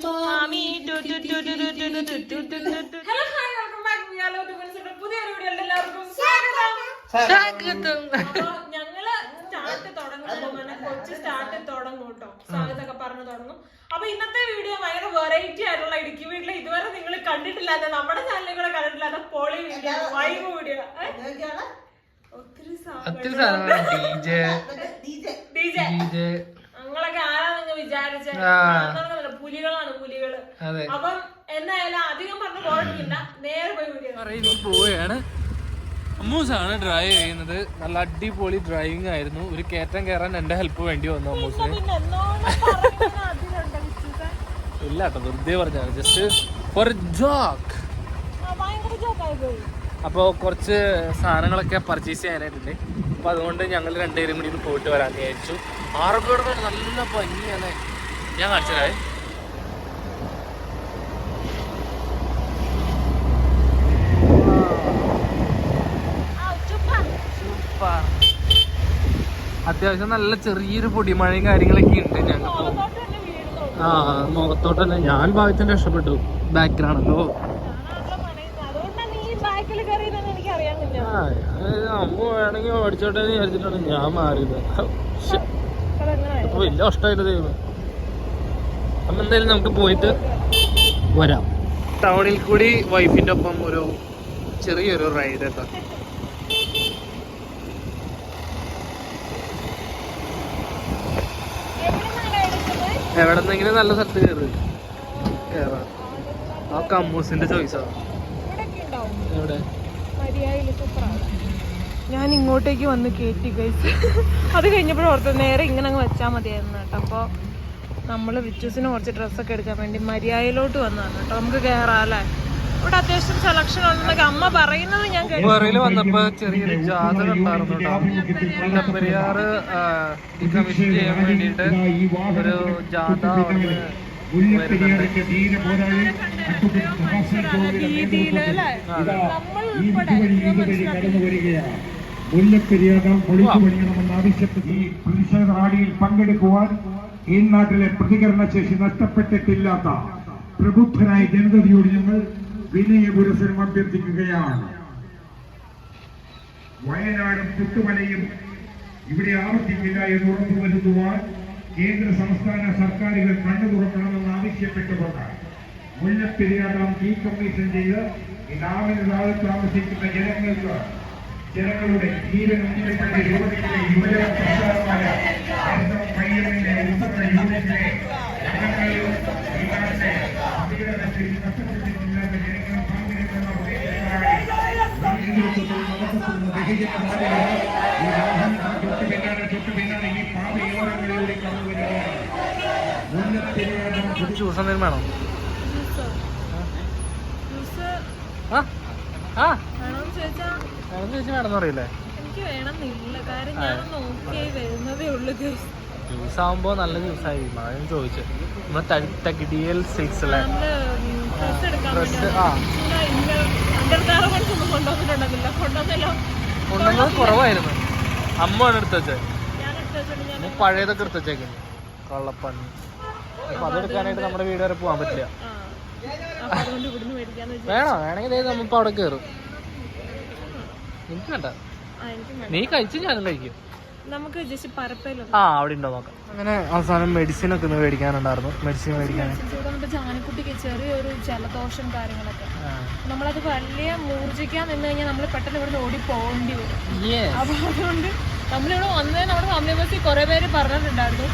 മാമി hello hi welcome back me hello to പുതിയ video എല്ലാവർക്കും സ്വാഗതം സ്വാഗതം ഞങ്ങൾ സ്റ്റാർട്ട് തുടങ്ങുന്ന കൊച്ചു സ്റ്റാർട്ട് തുടങ്ങും കേട്ടോ സ്വാഗതമൊക്കെ പറഞ്ഞു തുടങ്ങും അപ്പൊ ഇന്നത്തെ വീഡിയോ ഭയങ്കര വെറൈറ്റി ആയിട്ടുള്ള ഇടുക്കി വീട്ടിൽ ഇതുവരെ നിങ്ങൾ കണ്ടിട്ടില്ലാത്ത നമ്മുടെ ചാനലിൽ കൂടെ കണ്ടിട്ടില്ലാത്ത പോളി വീഡിയോ വൈബ് വീഡിയോ ഒത്തിരി ഒത്തിരി സാധനങ്ങൾ J. D J. D J. ഞങ്ങളൊക്കെ ആരാണെന്ന് വിചാരിച്ച. പുലികളാണ് പുലികൾ. അതെ. അപ്പം എന്തായാലും അധികം പറഞ്ഞ നേരെ പോയി പോവുകയാണ്. അമ്മൂസാണ് ഡ്രൈവ് ചെയ്യുന്നത്. നല്ല അടിപൊളി ഡ്രൈവിംഗ് ആയിരുന്നു. ഒരു കയറ്റം കയറാൻ എന്റെ ഹെൽപ്പ് വേണ്ടി വന്നു അമ്മൂസിന്. വിശ്വസ. ഇല്ല കേട്ടോ വെറുതെ പറഞ്ഞാണ് ജസ്റ്റ് ഫോർ ജോക്ക് ആ, ഭയങ്കര ആയി പോയി. അപ്പോൾ കുറച്ച് സാധനങ്ങളൊക്കെ പർച്ചേസ് ചെയ്യാനായിട്ടുണ്ട് അപ്പോൾ അതുകൊണ്ട് ഞങ്ങൾ രണ്ടുപേരും കൂടി ഇത് പോയിട്ട് വരാൻ വിചാരിച്ചു. ആർക്കോട് നല്ല ഭംഗിയാണ്. ഞാൻ കാണിച്ചതായി. അത്യാവശ്യം നല്ല ചെറിയൊരു പൊടിമഴയും കാര്യങ്ങളൊക്കെ ഉണ്ട് ഞങ്ങൾ. ആ മുഖത്തോട്ട് തന്നെ. ഞാൻ ഭാഗത്തിന് രക്ഷപ്പെട്ടു. ബാക്കിലാണല്ലോ ഞാനാണല്ലോ പണിയുന്നത്. അതുകൊണ്ടാ നീ ഈ back ൽ കയറിയതെന്ന് എനിക്കറിയാൻ കുഞ്ഞാ. ആ ഞാൻ അമ്മ ഓടിച്ചോട്ടെ എന്ന് വിചാരിച്ചിട്ടാണ് ഞാൻ മാറിയത്? അപ്പൊ വലിയ കഷ്ടമായില്ല ദൈവം അപ്പൊ എന്തായാലും നമുക്ക് പോയിട്ട് വരാം ടൗണിൽ കൂടി വൈഫിന്റെ ഒപ്പം ഒരു ചെറിയൊരു റൈഡ് കേട്ടോ? എവിടെന്നെങ്കിലും നല്ല സ്ഥലത്ത് കയറി കയറാം ആ കമ്മൂസിന്റെ ചോയ്സാ ഇവിടെയൊക്കെ ഉണ്ടാവും. എവിടെ മര്യാദയിൽ സൂപ്പറാണ്. ഞാൻ ഇങ്ങോട്ടേക്ക് വന്ന് കയറ്റി കഴിച്ച് അത് കഴിഞ്ഞപ്പോൾ ഓർത്ത് നേരെ ഇങ്ങനെ അങ്ങ് വെച്ചാൽ മതിയായിരുന്നു കേട്ടോ. അപ്പോൾ നമ്മൾ വിച്ചൂസിന് കുറച്ച് ഡ്രസ്സൊക്കെ എടുക്കാൻ വേണ്ടി മര്യാദയിലോട്ട് വന്നതാണ് കേട്ടോ. നമുക്ക് കയറാം അല്ലേ? ഇവിടെ അത്യാവശ്യം സെലക്ഷൻ ഉണ്ടെന്നൊക്കെ അമ്മ പറയുന്നത് ഞാൻ കേട്ടു വന്നപ്പോ ചെറിയൊരു ജാഥ ഉണ്ടായിരുന്നു മുല്ലപ്പെരിയാറ് കമ്മീഷൻ ചെയ്യാൻ വേണ്ടിയിട്ട് ഒരു ജാഥ രീതിയിൽ നമ്മൾ ഉൾപ്പെടെ കടന്നു വരികയാണ് മുല്ലപ്പെരിയാർ പൊളിച്ചു പണിയണമെന്ന് ആവശ്യപ്പെട്ട്. ഈ പ്രതിഷേധ റാലിയിൽ പങ്കെടുക്കുവാൻ ഈ നാട്ടിലെ പ്രതികരണ ശേഷി നഷ്ടപ്പെട്ടിട്ടില്ലാത്ത പ്രബുദ്ധനായ ജനതയോട് ഞങ്ങൾ വിനയ പുരസരം അഭ്യർത്ഥിക്കുകയാണ്. വയനാടും പുത്തുമലയും ഇവിടെ ആവർത്തിക്കില്ല എന്ന് ഉറപ്പുവരുത്തുവാൻ കേന്ദ്ര സംസ്ഥാന സർക്കാരുകൾ കണ്ണു തുറക്കണമെന്ന് ആവശ്യപ്പെട്ടുകൊണ്ട് മുല്ലപ്പെരിയാർ ഡാം ഡീകമ്മീഷൻ ചെയ്ത് ഈ ഡാമിന് താഴെ താമസിക്കുന്ന ജനങ്ങൾക്ക് ജനങ്ങളുടെ ജീവൻ ഉയർത്തേണ്ട രൂപത്തിലെ യുവജന പ്രസ്ഥാനമായ ഉത്തമ ഈ നിർമ്മാണം ആ? ആ? വേണമെന്ന് ചോദിച്ചാൽ വേണമെന്ന് അറിയില്ലേ എനിക്ക് വേണമെന്നില്ല. കാര്യം ഞാൻ നോക്കി വരുന്നതേ ഉള്ളൂ ജ്യൂസ് ജ്യൂസ് ആകുമ്പോൾ നല്ല ജ്യൂസ് ആയിരിക്കും അതാണ് ഞാൻ ചോദിച്ചത് നമ്മുടെ തകിടിയൽ സിൽക്സ് അല്ലേ ഡ്രസ് ആ. കൊണ്ടുവന്നത് കുറവായിരുന്നു. അമ്മയാണ് എടുത്ത് വെച്ചത് ഞാൻ പഴയതൊക്കെ എടുത്ത് വെച്ചേക്കുന്നു. കള്ളപ്പണ്ണി അപ്പൊ അതെടുക്കാനായിട്ട് നമ്മുടെ വീട് വരെ പോകാൻ പറ്റില്ല. വേണോ? വേണമെങ്കിൽ നമ്മളിപ്പോ അവിടെ കയറും എനിക്ക് വേണ്ട. നീ കഴിച്ചു ഞാനും കഴിക്കും. നമുക്ക് ജസ്റ്റ് പറപ്പയിലോ ആ അവിടെ ഉണ്ടോ നോക്കാം. അങ്ങനെ അവസാനം മെഡിസിൻ ഒക്കെ ഒന്ന് മേടിക്കാനുണ്ടായിരുന്നു. മെഡിസിൻ മേടിക്കാൻ. ജാനിക്കുട്ടിക്ക് ചെറിയൊരു ജലദോഷം കാര്യങ്ങളൊക്കെ. നമ്മളത് വലിയ മൂർജിക്കാൻ നിന്ന് കഴിഞ്ഞാൽ നമ്മൾ പെട്ടെന്ന് ഇവിടുന്ന് ഓടി പോകേണ്ടി വരും. അപ്പൊ അതുകൊണ്ട് നമ്മളിവിടെ വന്നേ നമ്മുടെ ഫാമിലി ബസ്സിൽ കുറെ പേര് പറഞ്ഞിട്ടുണ്ടായിരുന്നു.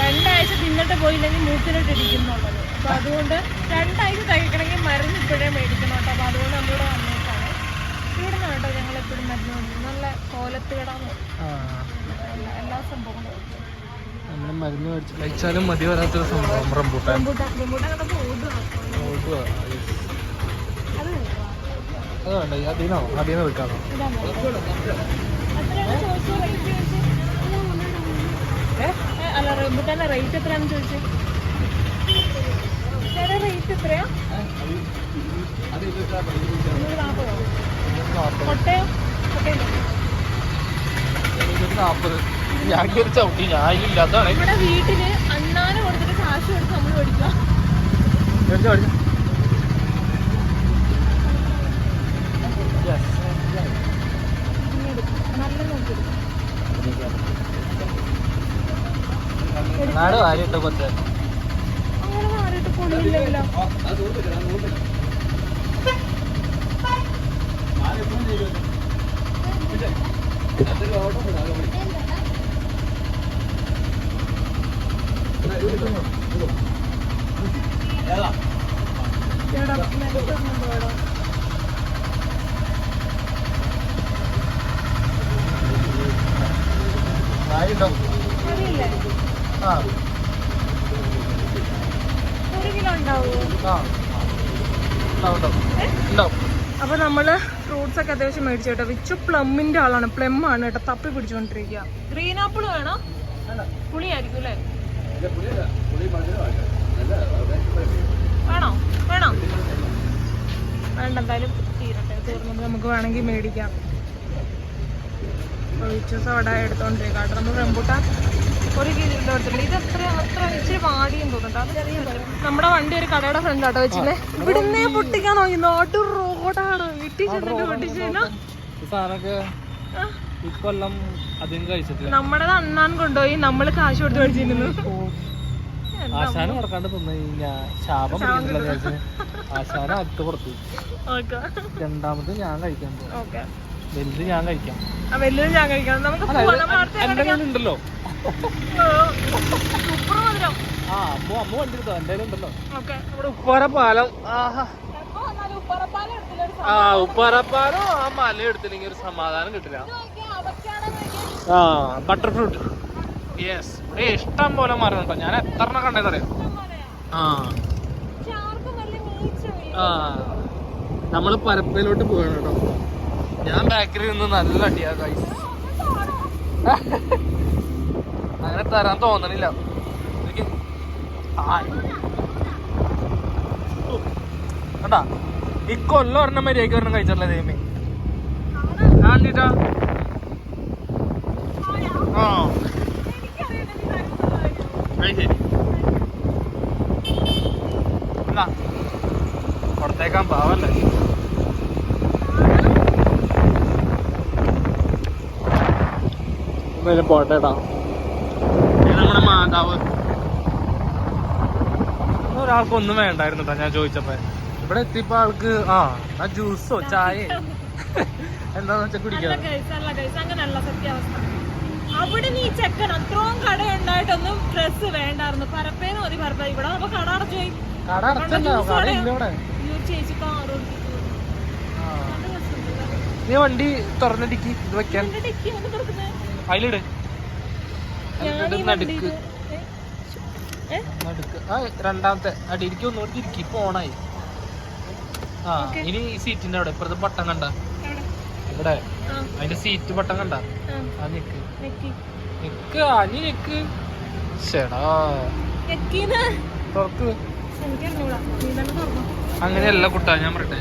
രണ്ടാഴ്ച തിന്നിട്ട് പോയില്ലെങ്കിൽ മൂക്കിലിട്ട് ഇരിക്കുന്നുള്ളത് അപ്പൊ അതുകൊണ്ട് രണ്ടാഴ്ച തയ്ക്കണമെങ്കിൽ മരുന്ന് ഇപ്പോഴേ മേടിക്കണം കേട്ടോ. അപ്പൊ അതുകൊണ്ട് നമ്മളിവിടെ ഇവിടെ നിന്ന് കേട്ടോ ഞങ്ങൾ എപ്പോഴും മരുന്ന് മേടിക്കും. നല്ല കോലത്ത് കിടാന്ന് എല്ലാ എല്ലാ സംഭവങ്ങളും. നമ്മൾ മരുന്ന് മേടിച്ച് കഴിച്ചാലും മതി വരാത്തൊരു സംഭവം. റംബൂട്ടാൻ. റംബൂട്ടാൻ റംബൂട്ടാൻ കണ്ടപ്പോ ഓടുക ഓടുവാ. അത്? അത് വേണ്ട. അതിനോ? അതിന്ന് വെക്കാമോ ഇതാണോ? എത്രയാണ് ചോദിച്ചത് റേറ്റ് ഏ, അല്ല റംബൂട്ടാന്റെ റേറ്റ് എത്രയാണെന്ന് ചോദിച്ചത് ചേട്ടാ റേറ്റ് എത്രയാ? ഞാനൊരു ചവിട്ടി. ഞാനില്ല അതാണ് ഇവിടെ വീട്ടിൽ അണ്ണാനെ കൊടുത്തിട്ട് കാശ് കൊടുത്ത് നമ്മൾ മേടിക്കാം നാട് വാരിട്ടോ കൊച്ചു. അങ്ങനെ മാറിയിട്ട് പൊടിയില്ലല്ലോ ആ ഒരു കിലോ ഉണ്ടാവുമോ ആ. ഉണ്ടാവും. ഉണ്ടാവും ഉണ്ടാവും. അപ്പൊ നമ്മൾ ഫ്രൂട്ട്സ് ഒക്കെ അത്യാവശ്യം മേടിച്ചു കേട്ടോ. വിച്ചു പ്ലമ്മിന്റെ ആളാണ്. പ്ലം ആണ് കേട്ടോ. തപ്പി പിടിച്ചോണ്ടിരിക്കുക ഗ്രീൻ ആപ്പിൾ വേണോ? പുളിയായിരിക്കും അല്ലേ? വേണോ. വേണോ? വേണ്ട എന്തായാലും തീരട്ടെ. തീർന്നത് നമുക്ക് വേണമെങ്കിൽ മേടിക്കാം. വിച്ചു സോഡ എടുത്തോണ്ടിരിക്കാം കേട്ടോ നമ്മൾ റംബൂട്ടാൻ ഒരു കിലോ എടുത്തിട്ടുണ്ട് ഇത് എത്ര അത്ര ഇച്ചിരി വാടിയും തോന്നുന്നുണ്ട്. നമ്മുടെ വണ്ടി ഒരു കടയുടെ ഫ്രണ്ട് ആട്ടോ വെച്ചില്ലേ ഇവിടുന്നേ പൊട്ടിക്കാണോ ഈ നാട്ടു റോഡാണ്. വീട്ടിൽ ചെന്നിട്ട് കഴിച്ചിട്ടില്ല. നമ്മുടെ അണ്ണാൻ കൊണ്ടുപോയി നമ്മൾ കാശ് കൊടുത്ത് മേടിച്ചിരുന്നു. ആശാനം കൊടുക്കാണ്ട് ശാപം ആശാനം കൊടുത്തു. രണ്ടാമത് ഞാൻ കഴിക്കാൻ പോകും വലുത് ഞാൻ കഴിക്കാം. വലുത് ഞാൻ കഴിക്കാം. നമുക്ക് പോവാം. നമ്മൾ ആ അമ്മ അമ്മ വണ്ടി എടുത്തോ എന്റെ കയ്യിലുണ്ടല്ലോ ഓക്കെ. ഇവിടെ ഉപ്പാറ പാലം ആഹാ വന്നാലും ഉപ്പറപ്പാലം ആ ആ മല എടുത്തില്ലെങ്കിൽ ഒരു സമാധാനം കിട്ടില്ല. ആ ബട്ടർ ഫ്രൂട്ട് യെസ് ഇവിടെ ഇഷ്ടം പോലെ മരം ഉണ്ടോ? ഞാൻ എത്ര എണ്ണം കണ്ടേന്നറിയാം? ആ. ആ. നമ്മൾ പരപ്പയിലോട്ട് പോവാണ് കേട്ടോ. ഞാൻ ബാക്കിൽ നിന്ന് നല്ല അടിയാ കൈസ് അങ്ങനെ തരാൻ തോന്നണില്ല. എനിക്ക്. കണ്ടാ? ഈ കൊല്ലം ഒരെണ്ണം മര്യാദയ്ക്ക് ഒരെണ്ണം കഴിച്ചിട്ടില്ല ദൈവമേ ആണ്ടിട്ടാ ആ. ശരി എന്നാ കൊടുത്തേക്കാൻ പാവല്ലേ എന്തായാലും പോട്ടേട്ടാ മാതാവ് ഒരാൾക്കൊന്നും വേണ്ടായിരുന്നു കേട്ടോ ഞാൻ ചോദിച്ചപ്പോ. ഇവിടെ എത്തിയപ്പോ ആൾക്ക് ആ ആ ജ്യൂസോ ചായ എന്താന്ന് വെച്ചാ കുടിക്കാൻ കുടിക്കാം സത്യാവസ്ഥ. അവിടെ നീ ചെക്കൻ അത്രയും കട ഉണ്ടായിട്ടൊന്നും ഡ്രസ് വേണ്ടായിരുന്നു. പരപ്പേന്ന് മതി പരപ്പ. ഇവിടെ നമ്മ കട അടച്ചുപോയി കട അടച്ചല്ലോ ചേച്ചി നീ വണ്ടി തുറന്നിടിക്ക് ഇത് വെക്കാൻ. അതിലിട്. നടുക്ക് ഇത് ഏ? ഏ? നടുക്ക് ആ രണ്ടാമത്തെ അടിയിലേക്ക് ഒന്നുകൂടി തിരിക്കി പോണായി ആ ഇനി സീറ്റിന്റെ അവിടെ. ഇപ്പുറത്തെ പട്ടം കണ്ട. ഇവിടെ. അതിന്റെ സീറ്റ് പട്ടം കണ്ട. ആ, നിക്ക്. നെക്കി. അനി നിക്ക്. ചേടാ തുറക്ക്. അങ്ങനെയല്ല കുട്ടാ ഞാൻ പറയട്ടെ.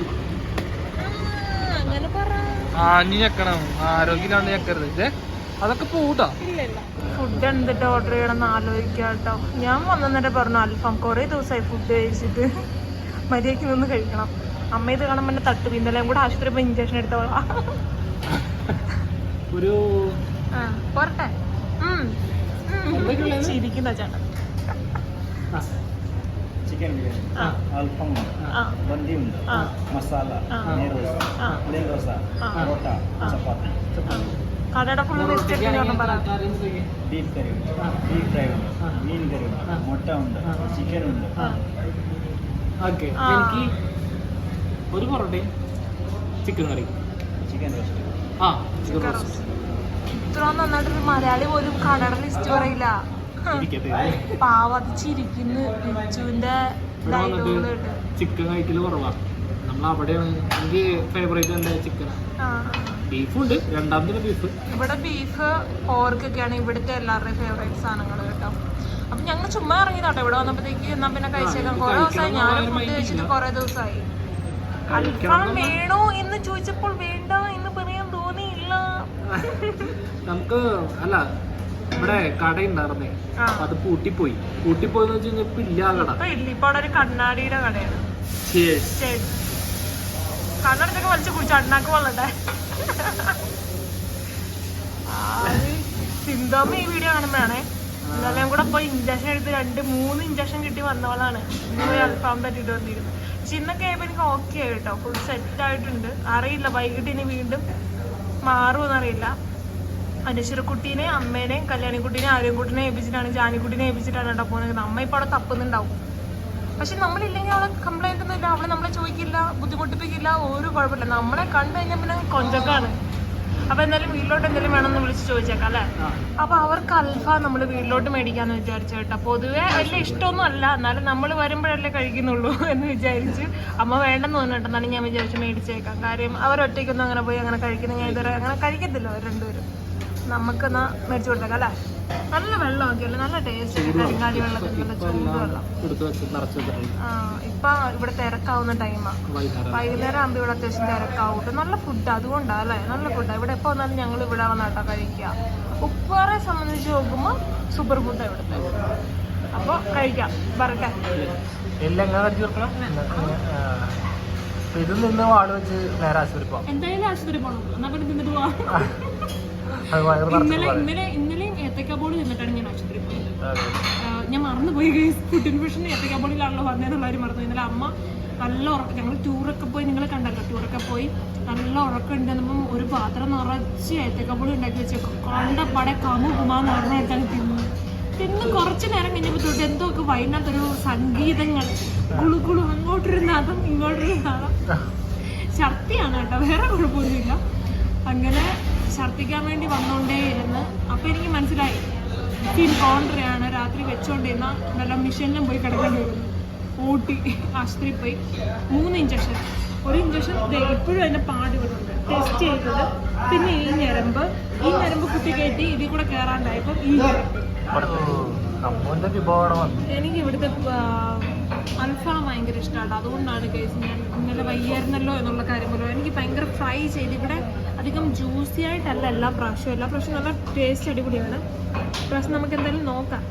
ആ, ആഞ്ഞു ഞെക്കണം. ആരോഗ്യമില്ലാണ്ട് ഞെക്കരുത്. ഇതേ അതൊക്കെ പോകൂട്ടോ ഫുഡ് എന്തിട്ട് ഓർഡർ ചെയ്യണമെന്ന് ആലോചിക്കാട്ടോ. ഞാൻ വന്നിട്ട് പറഞ്ഞു അൽഫാം കുറേ ദിവസമായി ഫുഡ് കഴിച്ചിട്ട്. മര്യാദയ്ക്ക് നിന്ന് കഴിക്കണം. അമ്മ ഇത് കാണുമ്പോൾ എന്നെ തട്ടു. ഇന്നലെയും കൂടെ ആശുപത്രി പോയി ഇഞ്ചക്ഷൻ എടുത്തോളാം ഒരു പോരട്ടെ. ചിരിക്കുന്ന ചേട്ടൻ. ചിക്കൻ ബിരിയാണി. അൽഫം ബന്ദി ഉണ്ട് മസാല നെയ്റോസ ദോശ പൊറോട്ട ചപ്പാത്തി. ബീഫ് കറി ഉണ്ട്. ബീഫ് ഫ്രൈ ഉണ്ട്. മീൻ കറി ഉണ്ട്. മുട്ട ഉണ്ട്. ചിക്കൻ ഉണ്ട്. ഓക്കെ എനിക്ക് ഒരു പൊറോട്ടയും ചിക്കൻ കറി ചിക്കൻ റോസ്റ്റ് ആ. ചിക്കൻ മലയാളി പോലും കടയുടെ ലിസ്റ്റ് പറയില്ല. ചിക്കൻ കഴിക്കൽ കുറവാ. നമ്മൾ എനിക്ക് ഫേവറേറ്റ് ചിക്കൻ ബീഫും ഉണ്ട് രണ്ടാമത്തെ ബീഫ്. ഇവിടെ ബീഫ് പോർക്കൊക്കെയാണ് ഇവിടുത്തെ എല്ലാവരുടെയും ഫേവറേറ്റ് സാധനങ്ങൾ കേട്ടോ. അപ്പൊ ഞങ്ങൾ ചുമ്മാ ഇറങ്ങിയതാട്ടോ. ഇവിടെ വന്നപ്പോഴത്തേക്ക് എന്നാ പിന്നെ കഴിച്ചേക്കാം. കുറെ ദിവസമായി ഞാനും ഫുഡ് കഴിച്ചിട്ട്. കുറെ ദിവസമായി. അൽഫാം വേണോ എന്ന് ചോദിച്ചപ്പോൾ വേണ്ട എന്ന് പറയാൻ തോന്നിയില്ല. നമുക്ക് അല്ല ഇവിടെ കട ഉണ്ടായിരുന്നേ അത് പൂട്ടിപ്പോയി. പൂട്ടിപ്പോയി ഇപ്പൊ ഇല്ല കട. ഇല്ല. ഇപ്പൊ അവിടെ ഒരു കണ്ണാടിയുടെ കടയാണ്. കണ്ണടത്തൊക്കെ വലിച്ചു കുടിച്ചു അണ്ണാക്ക് കൊള്ളണ്ടേ സിന്തോമ ഈ വീഡിയോ കാണുമ്പോഴാണേ. എന്നാലും കൂടെ പോയി ഇഞ്ചക്ഷൻ എടുത്ത് രണ്ട് മൂന്ന് ഇഞ്ചക്ഷൻ കിട്ടി വന്നവളാണ്. ഇന്ന് അൽഫാം തട്ടിട്ട് വന്നിരുന്നു പക്ഷെ ഇന്നൊക്കെ എനിക്ക് ഓക്കെ ആയി കേട്ടോ. ഫുൾ സെറ്റ് ആയിട്ടുണ്ട്. അറിയില്ല വൈകിട്ട് ഇനി വീണ്ടും മാറുമെന്നറിയില്ല അനശ്വരക്കുട്ടീനെ അമ്മേനെയും കല്യാണിക്കുട്ടീനെ ആര്യൻകുട്ടിനെ ഏൽപ്പിച്ചിട്ടാണ് ജാനിക്കുട്ടീനെ ഏൽപ്പിച്ചിട്ടാണ് കേട്ടോ പോകുന്നത് അമ്മ ഇപ്പൊ അവിടെ തപ്പുന്നുണ്ടാവും. പക്ഷെ നമ്മളില്ലെങ്കിൽ അവളെ കംപ്ലൈന്റ് ഒന്നും ഇല്ല. അവളെ നമ്മളെ ചോദിക്കില്ല ബുദ്ധിമുട്ടിപ്പിക്കില്ല ഒരു കുഴപ്പമില്ല. നമ്മളെ കണ്ടു കഴിഞ്ഞാൽ പിന്നെ കൊഞ്ചക്കാണ്. അപ്പൊ എന്തായാലും വീട്ടിലോട്ട് എന്തെങ്കിലും വേണമെന്ന് വിളിച്ച് ചോദിച്ചേക്കാം അല്ലെ? അപ്പൊ അവർക്ക് അൽഫ നമ്മൾ വീട്ടിലോട്ട് മേടിക്കാന്ന് വിചാരിച്ചു കേട്ടോ. പൊതുവെ വലിയ ഇഷ്ടമൊന്നും അല്ല എന്നാലും നമ്മൾ വരുമ്പോഴല്ലേ കഴിക്കുന്നുള്ളൂ എന്ന് വിചാരിച്ച് അമ്മ വേണ്ടെന്ന് എന്നാലും ഞാൻ വിചാരിച്ചു മേടിച്ചേക്കാം. കാര്യം അവരൊറ്റയ്ക്കൊന്നും അങ്ങനെ പോയി അങ്ങനെ കഴിക്കുന്ന. ഞാൻ ഇതുവരെ അങ്ങനെ കഴിക്കത്തില്ല. അവർ രണ്ടുപേരും. നമുക്കെന്നാ മേടിച്ചു കൊടുത്തേക്കാം അല്ലേ? നല്ല വെള്ളമൊക്കെ അല്ലേ നല്ല ടേസ്റ്റ് കരിങ്ങാലി വെള്ളത്തിൽ നല്ല ചൂട് വെള്ളം എടുത്ത് വെച്ച് നിറച്ച് വെച്ചിട്ടുണ്ട്. ആ, ഇപ്പൊ ഇവിടെ തിരക്കാവുന്ന ടൈമാ വൈകുന്നേരം. വൈകുന്നേരം ആകുമ്പോൾ ഇവിടെ അത്യാവശ്യം തിരക്കാവും നല്ല ഫുഡ് അതുകൊണ്ടാ അല്ലേ? നല്ല ഫുഡാ ഇവിടെ എപ്പോ വന്നാലും ഞങ്ങൾ ഇവിടെ വന്നാട്ടാ കഴിക്കുക ഉപ്പാറെ സംബന്ധിച്ച് നോക്കുമ്പോൾ സൂപ്പർ ഫുഡാ ഇവിടുത്തെ അപ്പൊ കഴിക്കാം. വരട്ടെ എല്ലാം എങ്ങനെ കടിച്ചു തീർക്കണം ഇത് നിന്ന് വാട് വെച്ച് നേരെ ആശുപത്രി പോവാം. എന്തായാലും ആശുപത്രി പോകണം എന്നാ പിന്നെ തിന്നിട്ട് പോവാം. ഇന്നലെ. ഇന്നലെ ഇന്നലെയും ഏത്തക്കാബോളി തിന്നിട്ടാണ് ഞാൻ ആശുപത്രി പോയത്. അതെ. ആ, ഞാൻ മറന്നുപോയി ഫുഡ് ഇൻഫെക്ഷൻ ഏത്തക്കാബോളിയിലാണല്ലോ വന്നതെന്നുള്ള കാര്യം മറന്നു ഇന്നലെ അമ്മ നല്ല ഉറക്കം ഞങ്ങൾ ടൂറൊക്കെ പോയി. നിങ്ങൾ കണ്ടല്ലോ ടൂറൊക്കെ പോയി. നല്ല ഉറക്കം ഉണ്ടെന്നപ്പം ഒരു പാത്രം നിറച്ച് ഏത്തക്കാബോളി ഉണ്ടാക്കി വെച്ചേക്കും കണ്ട പടെ കമു കുമാന്ന് പറഞ്ഞിട്ടാണ് തിന്നു. തിന്ന് കുറച്ച് നേരം കഴിഞ്ഞപ്പോൾ തൊട്ട് എന്തോ ഒക്കെ വൈകുന്നേരത്തൊരു സംഗീതങ്ങൾ. കുളു കുളു അങ്ങോട്ടൊരു നാദം ഇങ്ങോട്ടൊരു നാദം. ഛർത്തിയാണ് കേട്ടോ. വേറെ കുഴപ്പമൊന്നുമില്ല. അങ്ങനെ ഛർദിക്കാൻ വേണ്ടി വന്നുകൊണ്ടേ ഇരുന്ന് അപ്പം എനിക്ക് മനസ്സിലായി. ഫീൽ കോൺട്രയാണ്. രാത്രി വെച്ചുകൊണ്ടിരുന്ന നല്ല മിഷനിലും പോയി കിടക്കേണ്ടി വരുന്നു ഊട്ടി ആശുപത്രിയിൽ പോയി. മൂന്ന് ഇഞ്ചക്ഷൻ ഒരു ഇഞ്ചക്ഷൻ ഇപ്പോഴും അതിന്റെ പാടുകളുണ്ട് ടെസ്റ്റ് ചെയ്തത്. പിന്നെ ഈ ഞരമ്പ്. ഈ ഞരമ്പ് കുത്തി കയറ്റി ഇതിൽ കൂടെ കയറാണ്ടായപ്പോൾ ഈ എനിക്ക് ഇവിടുത്തെ അൽഫാം ഭയങ്കര ഇഷ്ടമാണ് അതുകൊണ്ടാണ് കേസ് ഞാൻ ഇന്നലെ വയ്യായിരുന്നല്ലോ എന്നുള്ള കാര്യം പോലും എനിക്ക് ഭയങ്കര ഫ്രൈ ചെയ്ത് ഇവിടെ അധികം ജ്യൂസി ആയിട്ടല്ല എല്ലാ പ്രാവശ്യവും. എല്ലാ പ്രാവശ്യവും നല്ല ടേസ്റ്റ് അടിപൊളിയാണ്. പ്രാവശ്യം നമുക്ക് എന്തായാലും നോക്കാം.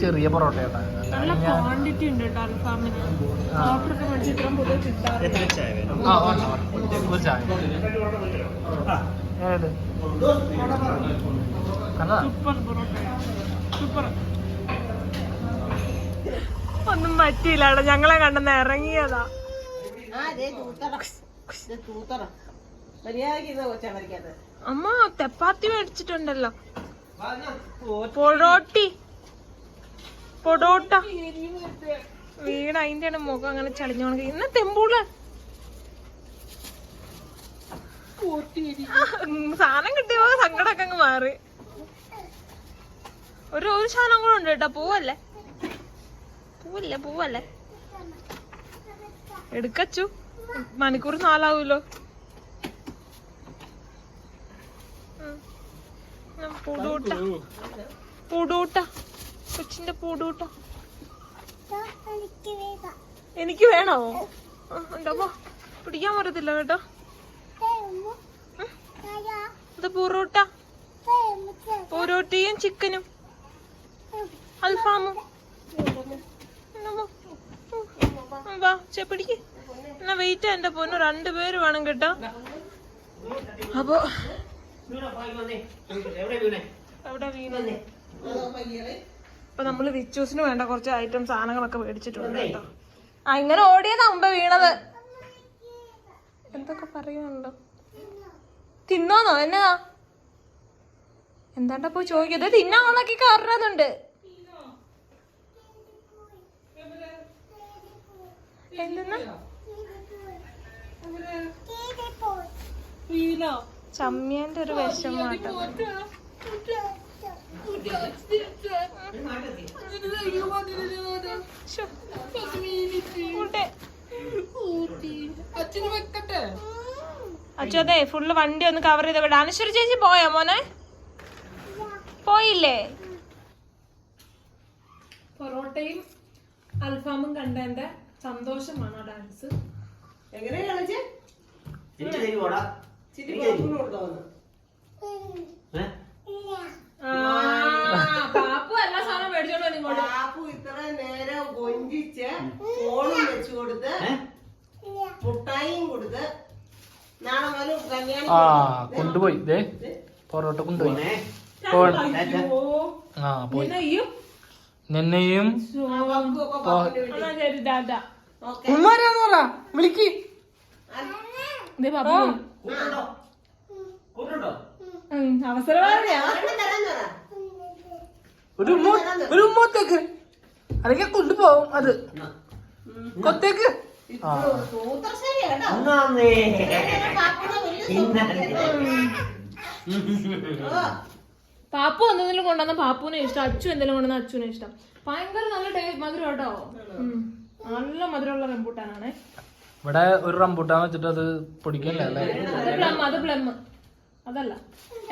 ചെറിയ പൊറോട്ട നല്ല ക്വാണ്ടിറ്റി ഉണ്ട് കേട്ടോ അൽഫാമിന് മേടിച്ച് പൊതുവെ കിട്ടാറില്ല. സൂപ്പർ സൂപ്പർ ഒന്നും പറ്റിയില്ല ഞങ്ങളെ കണ്ടെന്ന് ഇറങ്ങിയതാ. അമ്മ തെപ്പാത്തി മേടിച്ചിട്ടുണ്ടല്ലോ. പൊറോട്ടി. പൊടോട്ട വീട് അതിന്റെ മുഖം അങ്ങനെ ചളിഞ്ഞോണ ഇന്ന് തെമ്പൂൾ. സാധനം കിട്ടിയപ്പോ സങ്കടമൊക്കെ അങ്ങ് മാറി. ഒരു ഒരു ശാലം കൂടെ ഉണ്ട് കേട്ടോ. പൂവല്ലേ? പൂവല്ലേ പൂവല്ലേ? എടുക്കച്ചു. മണിക്കൂർ നാലാവൂലോ? പൂടൂട്ട. പൂടൂട്ട. കൊച്ചിന്റെ പൂടൂട്ട. എനിക്ക് വേണോ? ഉണ്ടോ? പിടിക്കാൻ പറ്റത്തില്ല കേട്ടോ. ഇത് പൊറോട്ട. പൊറോട്ടയും ചിക്കനും. അൽഫാമും. വാ. എന്നാ വെയിറ്റ് എന്റെ പൊന്നു രണ്ടുപേര് വേണം കേട്ടോ. അപ്പൊ എവിടെ നമ്മൾ വിച്ചൂസിന് വേണ്ട കുറച്ച് ഐറ്റം സാധനങ്ങളൊക്കെ മേടിച്ചിട്ടുണ്ട് കേട്ടോ. ആ ഇങ്ങനെ ഓടിയതാ മുമ്പ് വീണത്. എന്തൊക്കെ പറയുന്നുണ്ടോ? തിന്നോന്നോ എന്നതാ? എന്താണ്ടാ പോയി ചോദിക്കത് തിന്നാൻ കയറുന്നുണ്ട് എന്തെന്നാ? ചമ്മിയന്റെ ഒരു വിഷമാട്ടോ ശ്ശോ. അച്ഛ അതെ ഫുള്ള് വണ്ടി ഒന്ന് കവർ ചെയ്ത് വിടാം. അനശ്വര ചേച്ചി പോയോ മോനെ? പോയില്ലേ? പൊറോട്ടയും അൽഫാമും കണ്ടതിന്റെ സന്തോഷമാണ് ആ ഡാൻസ് എനിക്ക് തരുവോടാ ചിരി പാപ്പു എല്ലാ സാധനവും മേടിച്ചോണ്ട് വന്നു ഇങ്ങോട്ട്. പാപ്പു ഇത്ര നേരം കൊഞ്ചിച്ച് ഫോണും വെച്ചു കൊടുത്ത് ഏ? മുട്ടായിയും കൊടുത്ത് നാളെ മുതൽ കല്യാണം ആ കൊണ്ടുപോയി. ദേ പൊറോട്ട കൊണ്ടുപോയി. ആ പോയി. നിന്നെയും ഉമ്മാരാന്ന് പറ. വിളിക്ക്. ഒരു ഉമ്മ ഒരു ഉമ്മത്തേക്ക്. അല്ലെങ്കിൽ കൊണ്ടുപോകും അത്. കൊത്തേക്ക്. പാപ്പു എന്തെങ്കിലും കൊണ്ടുവന്ന പാപ്പുവിനെ ഇഷ്ടം. അച്ചു എന്തെങ്കിലും കൊണ്ടുവന്ന അച്ചുവിനെ ഇഷ്ടം. ഭയങ്കര നല്ല ടേസ്റ്റ് മധുരം കേട്ടോ. നല്ല മധുരമുള്ള റംബൂട്ടാനാണ്. ഇവിടെ ഒരു റംബൂട്ടാൻ വെച്ചിട്ട് അത് പൊടിക്കല്ലേ അല്ലേ? അത് പ്ലം അത് പ്ലം അതല്ല.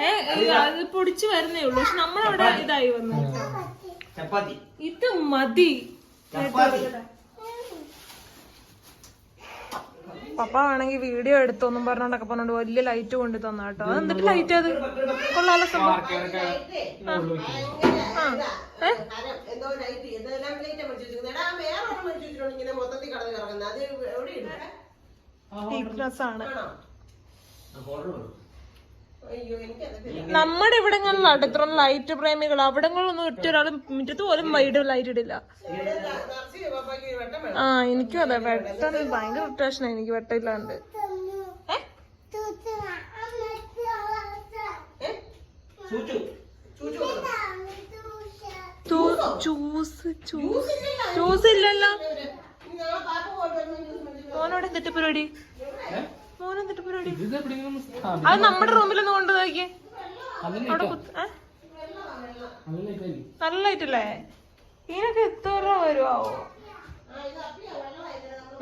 ഏ ഇത് അത് പൊടിച്ചു വരുന്നേ ഉള്ളൂ. പക്ഷെ നമ്മളവിടെ ഇതായി വന്നു ചപ്പാത്തി. ഇത് മതി. ചപ്പാത്തി. പപ്പ വേണമെങ്കിൽ വീഡിയോ എടുത്തോന്നും പറഞ്ഞോണ്ടൊക്കെ പറഞ്ഞോണ്ട് വലിയ ലൈറ്റ് കൊണ്ട് തന്ന കേട്ടോ. അത് എന്നിട്ട് ലൈറ്റ് അത്? കൊള്ളാലോ സംഭവം. ആ. ഏഹ് വീക്ക്നെസ് ആണ്. നമ്മുടെ ഇവിടങ്ങളിലാണ് ഇത്ര ലൈറ്റ് പ്രേമികൾ. അവിടങ്ങളിലൊന്നും ഒന്നും ഒറ്റൊരാളും മുറ്റത്ത് പോലും വൈഡ് ലൈറ്റ് ഇടില്ല. ആ എനിക്കും അതെ. വെട്ടം ഭയങ്കര ഇറിറ്റേഷനാ എനിക്ക് വെട്ടമില്ലാണ്ട്. ചൂസ് ഇല്ലല്ലോ. ജ്യൂസ് തെറ്റ് എന്തിട്ട് പരിപാടി? പരിപാടി? സ്ഥാപിക്കും. അത് നമ്മുടെ റൂമിലൊന്ന് കൊണ്ടു നോക്കിയേ അവിടെ കുത്ത്? നല്ല ഇതിനൊക്കെ എത്ര രൂപ വരുവോ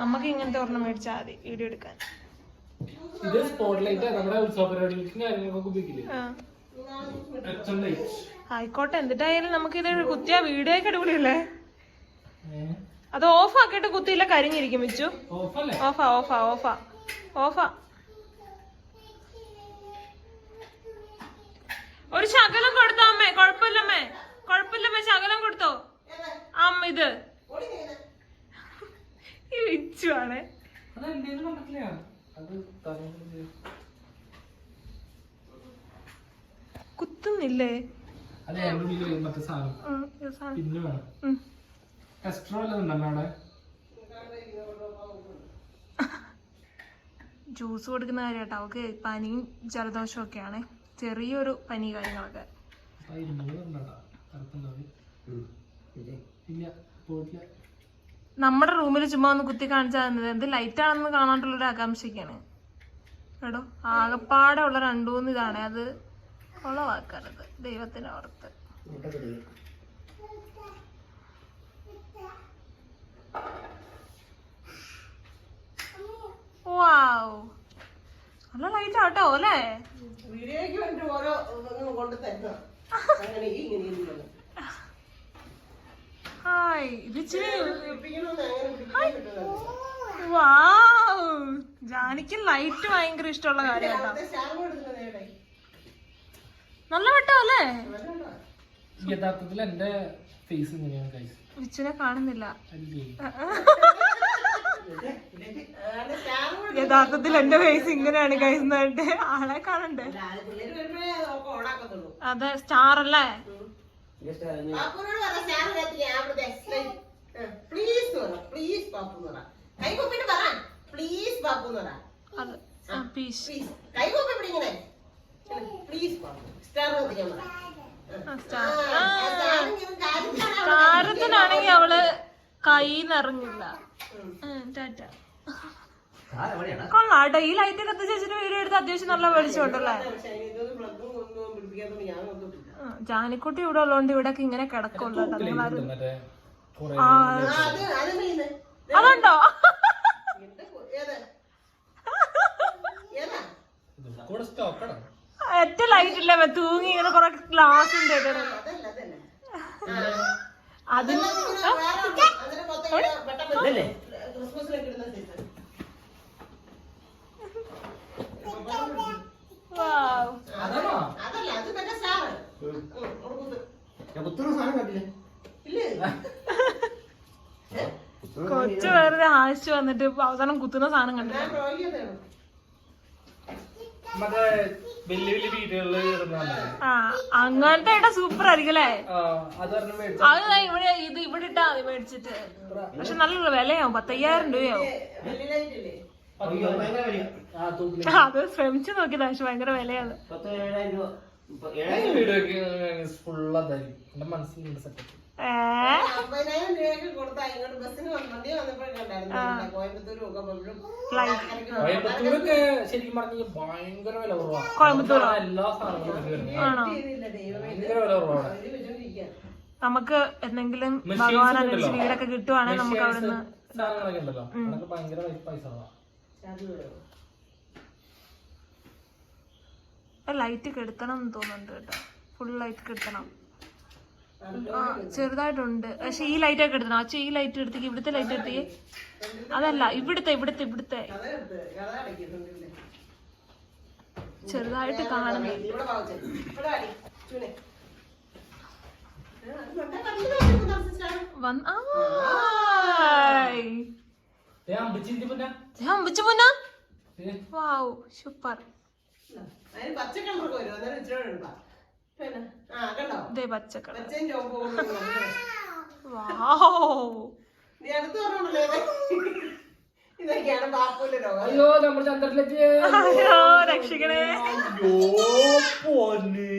നമുക്ക് ഇങ്ങനത്തെ ഒരെണ്ണം മേടിച്ചാൽ മതി വീഡിയോ എടുക്കാൻ. ഇത് സ്പോട്ട് ലൈറ്റ് നമ്മുടെ ഉത്സവ പരിപാടികൾക്കും ഉപയോഗിക്കില്ലേ? ആയിക്കോട്ടെ എന്നിട്ടായാലും നമുക്ക് ഇത് കുത്തിയാ വീഡിയോ ഒക്കെ അടിപൊളിയല്ലേ അത് ഓഫ് ആക്കിയിട്ട് കുത്തിയില്ല കരിഞ്ഞിരിക്കും വെച്ചു. ഓഫാ ഓഫാ ഓഫാ ഓഫാ ഒരു ശകലം കൊടുത്തോ അമ്മേ. കൊഴപ്പില്ലമ്മേ കൊഴപ്പില്ലമ്മേ ശകലം കൊടുത്തോ. അമ്മ ഇത്. ഈ വിച്ചു ആണ്. അത് അത് തലയിൽ കുത്തുന്നില്ലേ? അതെ സാധനം. പിന്നെ വേണം. എക്സ്ട്രാ വല്ലതും അവിടെ? ജ്യൂസ് കൊടുക്കുന്ന കാര്യം കേട്ടോ അവൾക്ക് പനിയും ജലദോഷവും ഒക്കെയാണ് ചെറിയൊരു പനി കാര്യങ്ങളൊക്കെ? നമ്മുടെ റൂമിൽ ചുമ്മാ ഒന്ന് കുത്തി കാണിച്ചാൽ തന്നത്. എന്ത് ലൈറ്റ് ആണെന്ന് കാണാണ്ടുള്ളൊരു ആകാംക്ഷയ്ക്കാണ്. കേട്ടോ ആകപ്പാടെ ഉള്ള രണ്ടു മൂന്ന് ഇതാണ്. അത് ഉളവാക്കരുത്. ദൈവത്തിന് ഓർത്ത് വാവ് നല്ല ലൈറ്റ് ആട്ടോ അല്ലേ? വീഡിയോയ്ക്ക് വേണ്ടി ഓരോ ഇതൊന്നും കൊണ്ട് തരുന്ന അങ്ങനെ ഈ ഇങ്ങനെ ഇരിക്കുന്നു. ഹായ് ഇത് വാവ് ജാനിക്ക് ലൈറ്റ് ഭയങ്കര ഇഷ്ടമുള്ള കാര്യം കേട്ടോ അവിടുത്തെ സ്റ്റാമ്പ് എടുക്കുന്നത് എവിടെ? നല്ല വട്ടോ അല്ലേ. യഥാർത്ഥത്തിൽ എന്റെ ഫേസ് ഇങ്ങനെയാണ് വിച്ചുനെ കാണുന്നില്ല. യഥാർത്ഥത്തിൽ എന്റെ ഫേസ് ഇങ്ങനെയാണ് കഴിയുന്നതായിട്ട് ആളെ കാണണ്ടേ? അത് സ്റ്റാർ അല്ലേ? കാര്യത്തിലാണ് അവൾ കൈ നിറഞ്ഞില്ല ടാറ്റ? കൊള്ളാട്ടോ ഈ ലൈറ്റ് കത്തിച്ച് വെച്ചിട്ട് വീഡിയോ എടുത്ത് അത്യാവശ്യം നല്ല വെളിച്ചമുണ്ടല്ലേ? ആ, ജാനിക്കുട്ടി ഇവിടെ ഉള്ളതുകൊണ്ട് ഇവിടെ ഇങ്ങനെ കിടക്കുള്ളൂ അതുണ്ടോ? ഒറ്റ ലൈറ്റ് ഇല്ല തൂങ്ങി ഇങ്ങനെ കൊറേ ഗ്ലാസ് ഉണ്ട് അതിന് കൊച്ചു വെറുതെ ആഴ്ച വന്നിട്ട് അവസാനം കുത്തുന്ന സാധനം കണ്ടു? അങ്ങനത്തെ ഇട്ട സൂപ്പർ ആയിരിക്കും അല്ലേ? അത് ഇവിടെ ഇത് ഇവിടെ ഇട്ടാ മേടിച്ചിട്ട്. പക്ഷെ നല്ല വിലയാവും പത്തയ്യായിരം രൂപയാവും. അത് ശ്രമിച്ചു നോക്കിയതാ പക്ഷെ ഭയങ്കര വിലയാണ്. ശരിക്കും പറഞ്ഞ ഭയങ്കര വില കുറവാണ് കോയമ്പത്തൂർ എല്ലാ സാധനങ്ങളും ഇതിൽ വരുന്നത്. ആണോ? ഭയങ്കര വില കുറവാണ്. നമുക്ക് എന്തെങ്കിലും ഭഗവാൻ. അനുസരിച്ച് വീടൊക്കെ കിട്ടുവാണെങ്കിൽ നമുക്ക് അവിടെ അവിടുന്ന് ഭയങ്കര പൈസ ലൈറ്റ് കെടുത്തണം എന്ന് തോന്നുന്നുണ്ട് കേട്ടോ. ഫുൾ ലൈറ്റ് കെടുത്തണം ആ ചെറുതായിട്ടുണ്ട്. പക്ഷെ ഈ ലൈറ്റ് ഒക്കെ എടുത്തണം അച്ഛൻ ഈ ലൈറ്റ് എടുത്തേക്ക് ഇവിടുത്തെ ലൈറ്റ് എടുത്തേക്ക്. അതല്ല ഇവിടുത്തെ ഇവിടുത്തെ ഇവിടുത്തെ. ചെറുതായിട്ട് കാണുന്നു. ആ, അമ്പച്ചു പോന്നാ? Wow super. അതിന് പച്ച കളറൊക്കെ വരും അന്നേരം ഇച്ചിരി കൂടെ ഇടാം. പിന്നെ ആ കണ്ടോ ഇതേ പച്ചക്കളർ പച്ചയും ചുവപ്പും വാവ് നീ അടുത്ത് പറഞ്ഞോണ്ടല്ലോ ഇത്. ഇതൊക്കെയാണ് ബാപ്പുവിന്റെ രോഗം അയ്യോ നമ്മൾ ചന്ദ്രനിലേക്ക് അയ്യോ രക്ഷിക്കണേ അയ്യോ പൊന്ന്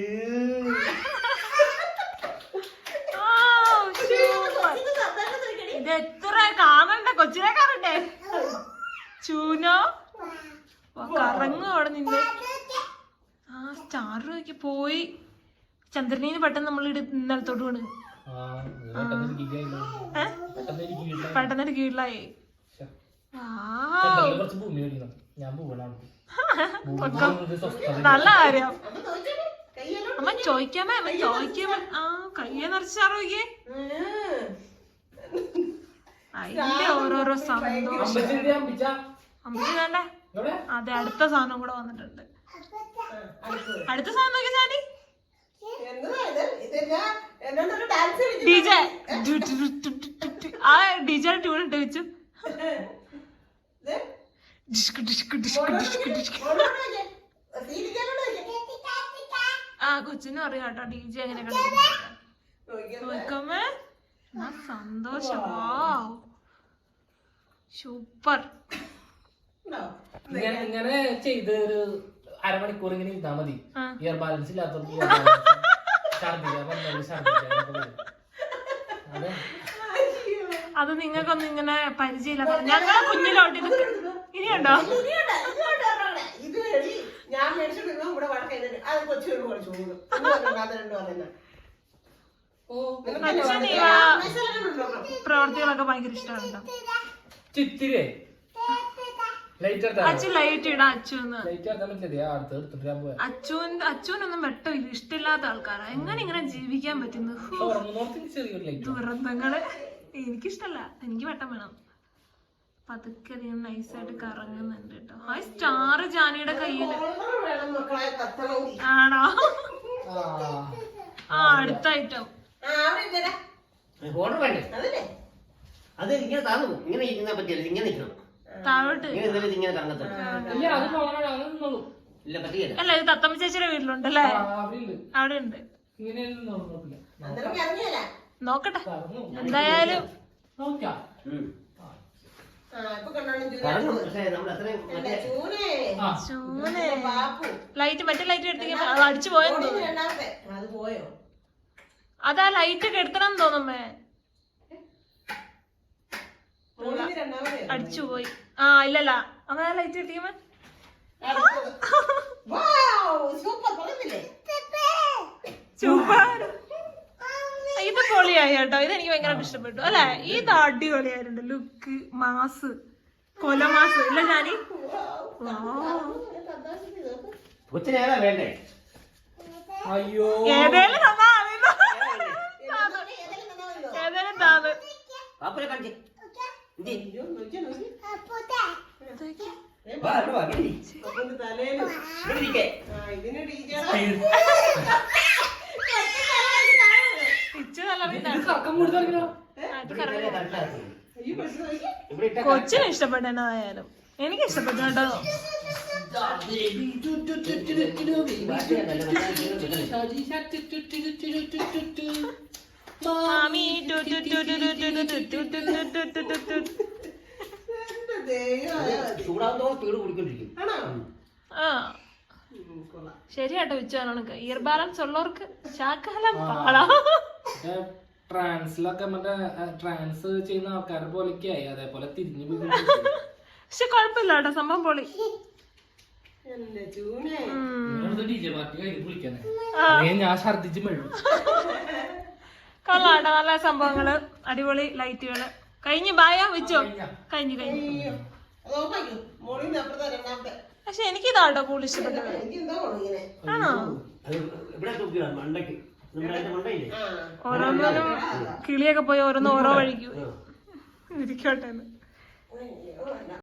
വാവ്, സൂപ്പർ. ഇത് സാധാരണ തിരിക്കടി. ഇത് എത്ര കാണണ്ട? കൊച്ചിനെ കാണണ്ടേ? ചൂനോ? കറങ്ങും അവിടെ നിന്ന്. ആ സ്റ്റാർ പോയി. ചന്ദ്രനീന് പെട്ടെന്ന് നമ്മൾ ഇന്നലത്തോട്ട് നിലത്തോട്ട് വീണ്. ആ ഇത് പെട്ടെന്ന് ഇരിക്കുകയായില്ലോ. ഏ? പെട്ടെന്ന് ഇരിക്കുകയില്ല. പെട്ടെന്ന് ഒരു കീഴിലായി നല്ല കാര്യം. അമ്മ ചോദിക്കാമേ? അമ്മ ചോദിക്കാമേ? ആ കയ്യെ നിറച്ചാറോ. അതിന്റെ ഓരോരോ സന്തോഷം. അതെ അടുത്ത സാധനം കൂടെ വന്നിട്ടുണ്ട്. അടുത്ത സാധനം നോക്കി ചാടി. എന്നതാ ഇത്? ഇതെന്നാ? എന്നോടൊരു ഡാൻസ് കളിക്കുന്നു. ഡി ജെ ആ ഡി ട്യൂൺ ഇട്ട് വെച്ചു. ഇത്? ഡിഷ്ക് ഡിഷ്ക് ഡിഷ്ക് ഡിഷ്ക് ഡിഷ്ക്. മോളോട് വയ്ക്ക്. സീരിക്കാനോട് വയ്ക്ക്. ആ കൊച്ചിനും അറിയാം കേട്ടോ ഡി ജെ എങ്ങനെ കണ്ടു നോക്കമ്മേ ആ സന്തോഷം. Wow super? ഇങ്ങനെ ഇങ്ങനെ ചെയ്ത് ഒരു അരമണിക്കൂർ ഇങ്ങനെ ഇരുന്നാ മതി. ഇയർ ബാലൻസ് ഇല്ലാത്തവർക്ക് അതെ. നിങ്ങൾക്കൊന്നും ഇങ്ങനെ പരിചയമില്ല ഞങ്ങളെ കുഞ്ഞിലോട്ട് ഇനിയുണ്ടോ? ഞാൻ മേടിച്ചിട്ട് ഇവിടെ വഴക്ക് അത് കൊച്ചു കൊണ്ട് കളിച്ചു പോകുന്നു. അത് രണ്ടു പ്രവർത്തികളൊക്കെ ഭയങ്കര ഇഷ്ടമാണ് ചിത്തിരേ എടുത്താ അച്ഛൻ ലൈറ്റ് ഇടാം അച്ചുന്ന് അച്ഛനൊന്നും വെട്ടമില്ല. ഇഷ്ടമില്ലാത്ത ആൾക്കാരാ. എങ്ങനെ ഇങ്ങനെ ജീവിക്കാൻ പറ്റുന്നു? ദുരന്തങ്ങൾ. എനിക്കിഷ്ടല്ല. എനിക്ക് വെട്ടം വേണം. പതുക്കെ അധികം നൈസായിട്ട് കറങ്ങുന്നുണ്ട് കേട്ടോ. ആ സ്റ്റാർ ജാനിയുടെ കയ്യിൽ. ആണോ? ആ. ആ അടുത്ത ഐറ്റം ആ അവിടെ ഇല്ലടാ ഓർഡർ വേണ്ടേ? അതല്ലേ? അത് ഇങ്ങനെ താന്നു ഇങ്ങനെ ഇരിക്കുന്ന പറ്റില്ല ഇങ്ങനെ നിൽക്കണം. താഴോട്ട്. ഇങ്ങനെ ഇന്നലെ ഇങ്ങനെ കറങ്ങത്തില്ല ഇല്ല പറ്റില്ല അല്ല ഇത് തത്തമ്മ ചേച്ചിയുടെ വീട്ടിലുണ്ടല്ലേ? അവിടെ ഉണ്ട് നോക്കട്ടെ. എന്തായാലും. ലൈറ്റ് മറ്റേ ലൈറ്റ് എടുത്തിട്ട് അടിച്ചു പോയോ തോന്നുന്നു. രണ്ടാമത്തെ. അത് പോയോ? അതാ ലൈറ്റ് കെടുത്തണം തോന്നുമ്മേ മോളിന് രണ്ടാമത്തെ അടിച്ചു പോയി. ആ ഇല്ലല്ല. അങ്ങനെ ലൈറ്റ് സൂപ്പർ ഇത് പൊളിയായി കേട്ടോ. ഇത് എനിക്ക് ഭയങ്കരമായിട്ട് ഇഷ്ടപ്പെട്ടു. അല്ലെ? ഇത് അടിപൊളിയായിട്ടുണ്ട്. ലുക്ക് മാസ് കൊല മാസ് ഇല്ല ഞാനി അയ്യോ. ഏതേലും തന്നാ പാപ്പുനെ കാണിച്ചേ കൊച്ചിന് ഇഷ്ടപ്പെട്ടായാലും എനിക്ക് ഇഷ്ടപ്പെട്ടു കേട്ടോ മാമി ആ ശരിയാട്ടോ വിച്ചാനാണ് ഇയർ ബാലൻസ് ഉള്ളവർക്ക് ശാക്കാലം പാടാം ട്രാൻസിലൊക്കെ മറ്റേ ട്രാൻസ് ചെയ്യുന്ന ആൾക്കാരെ പോലെയൊക്കെ അതേപോലെ തിരിഞ്ഞു പക്ഷെ കൊഴപ്പില്ല കേട്ടോ സംഭവം പൊളി ഞാൻ ഛർദിച്ചു മെഴുകും കൊള്ളാട്ടോ നല്ല സംഭവങ്ങൾ. അടിപൊളി ലൈറ്റുകൾ. കഴിഞ്ഞ് ബായാ വെച്ചോ? കഴിഞ്ഞു? കഴിഞ്ഞു പക്ഷെ എനിക്ക് ഇതാട്ടോ കൂടുതൽ ഇഷ്ടപ്പെട്ടത്? ആണോ? ഓരോന്നോരോ കിളിയൊക്കെ പോയി ഓരോന്ന് ഓരോ വഴിക്ക്. ഇരിക്കോട്ടെ